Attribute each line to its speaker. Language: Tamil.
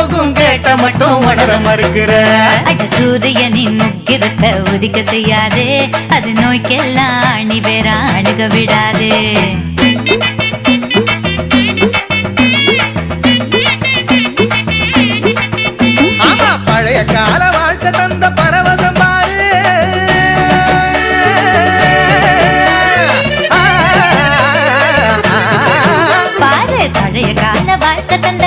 Speaker 1: வரப்போகும் கேட்ட மட்டும் உணர மறுக்கிற. அட சூரியனின் முக்கிரத்தை உதிக்க செய்யாதே. அது நோய்க்கெல்லாம் அணி வேற அணுக விடாதே.
Speaker 2: பழைய கால வாழ்க்கை தந்த பரவசம் பாரு.
Speaker 1: பாரு பழைய கால வாழ்க்கை தந்த